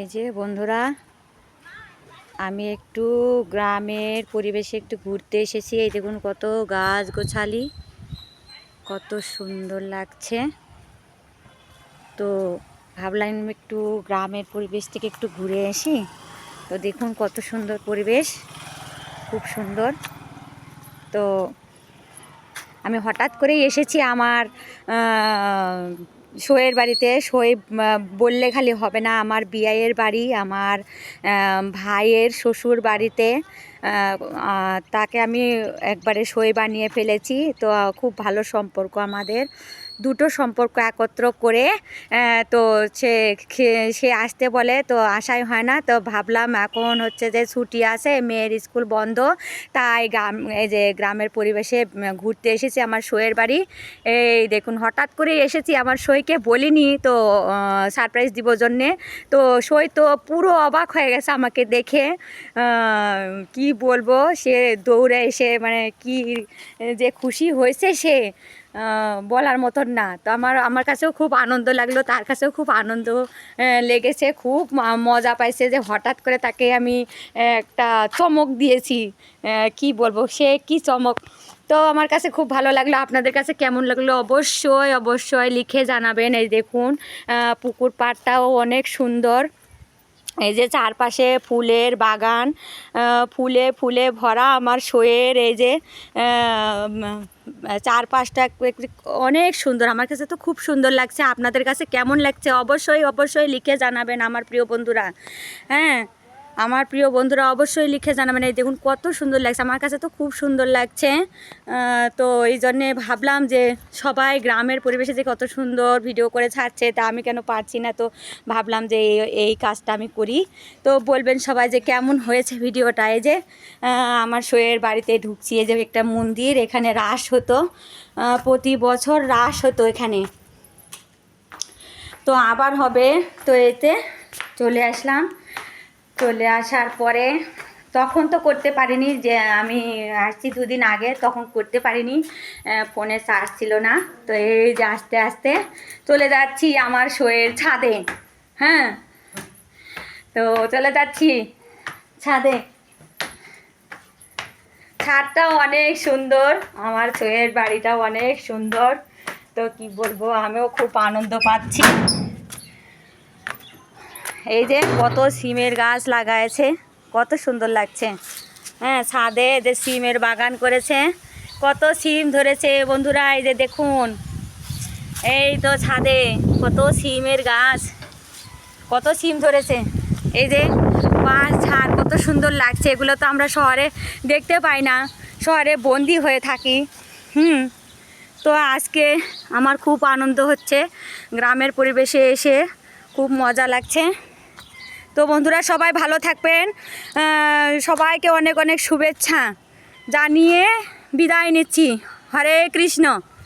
এই যে বন্ধুরা, আমি একটু গ্রামের পরিবেশে একটু ঘুরতে এসেছি। এই দেখুন কত গাছ গোছালি, কত সুন্দর লাগছে। তো ভাবলাম একটু গ্রামের পরিবেশ থেকে একটু ঘুরে আসি। তো দেখুন কত সুন্দর পরিবেশ, খুব সুন্দর। তো আমি হঠাৎ করেই এসেছি আমার শোয়ের বাড়িতে, শোয়ে বললে খালি হবে না আমার বিআইয়ের বাড়ি, আমার ভাইয়ের শ্বশুর বাড়িতে। তাকে আমি একবারে শোয়ে বানিয়ে ফেলেছি। তো খুব ভালো সম্পর্ক আমাদের। দুটো সম্পর্ক একত্র করে তো সে সে আসতে বলে, তো আসাই হয় না, তো ভাবলাম এখন হচ্ছে যে ছুটি আছে, মেয়ের স্কুল বন্ধ, তাই গ্রাম, এই যে গ্রামের পরিবেশে ঘুরতে এসেছি আমার সইয়ের বাড়ি। এই দেখুন, হঠাৎ করে এসেছি, আমার সইকে বলিনি, তো সারপ্রাইজ দিব জন্যে। তো সই তো পুরো অবাক হয়ে গেছে আমাকে দেখে কি বলব, সে দৌড়ে এসে মানে কি যে খুশি হয়েছে সে বলার মতন না। তো আমার আমার কাছেও খুব আনন্দ লাগল, তার কাছেও খুব আনন্দ লেগেছে। খুব মজা পাইছে যে হঠাৎ করে তাকে আমি একটা চমক দিয়েছি। কি বলব, সে কি চমক। তো আমার কাছে খুব ভালো লাগল। আপনাদের কাছে কেমন লাগল? অবশ্যই অবশ্যই লিখে জানাবেন। এই দেখুন পুকুর পাড়টাও অনেক সুন্দর। এই যে চারপাশে ফুলের বাগান ফুলে ফুলে ভরা আমার শোয়ের এই যে আহ, পাঁচটা অনেক সুন্দর। আমার কাছে তো খুব সুন্দর লাগছে। আপনাদের কাছে কেমন লাগছে? অবশ্যই অবশ্যই লিখে জানাবেন আমার প্রিয় বন্ধুরা। হ্যাঁ? আমার প্রিয় বন্ধুরা অবশ্যই লিখে জানাবেন। এই দেখুন কত সুন্দর লাগছে। আমার কাছে তো খুব সুন্দর লাগছে। তো এই জন্যে ভাবলাম যে সবাই গ্রামের পরিবেশে যে কত সুন্দর ভিডিও করে ছাড়ছে, তা আমি কেন পারছি না? তো ভাবলাম যে এই কাজটা আমি করি। তো বলবেন সবাই যে কেমন হয়েছে ভিডিওটা এই যে আমার শোয়ের বাড়িতে ঢুকছি। এই যে একটা মন্দির, এখানে রাস হতো। প্রতি বছর রাস হতো এখানে। তো আবার হবে। তো এতে চলে আসলাম। চলে আসার পরে তখন তো করতে পারিনি যে আমি আসছি দুদিন আগে, তখন করতে পারিনি ফোনে চার্জ ছিল না। তো এই যে আস্তে আস্তে চলে যাচ্ছি আমার শোয়ের ছাদে হ্যাঁ? তো চলে যাচ্ছি ছাদে। ছাদটাও অনেক সুন্দর, আমার শোয়ের বাড়িটাও অনেক সুন্দর। তো কি বলব, আমিও খুব আনন্দ পাচ্ছি। এই যে কত সিমের গাছ লাগাইছে কত সুন্দর লাগছে। হ্যাঁ ছাদে যে সিমের বাগান করেছে, কত সিম ধরেছে বন্ধুরা, এই যে দেখুন। এই তো ছাদে কত সিমের গাছ, কত সিম ধরেছে। এই যে বাঁশ ঝাড় কত সুন্দর লাগছে। এগুলো তো আমরা শহরে দেখতে পাই না, শহরে বন্দি হয়ে থাকি। হুম, তো আজকে আমার খুব আনন্দ হচ্ছে, গ্রামের পরিবেশে এসে খুব মজা লাগছে। তো বন্ধুরা সবাই ভালো থাকবেন। সবাইকে অনেক অনেক শুভেচ্ছা জানিয়ে বিদায় নিচ্ছি। হরে কৃষ্ণ।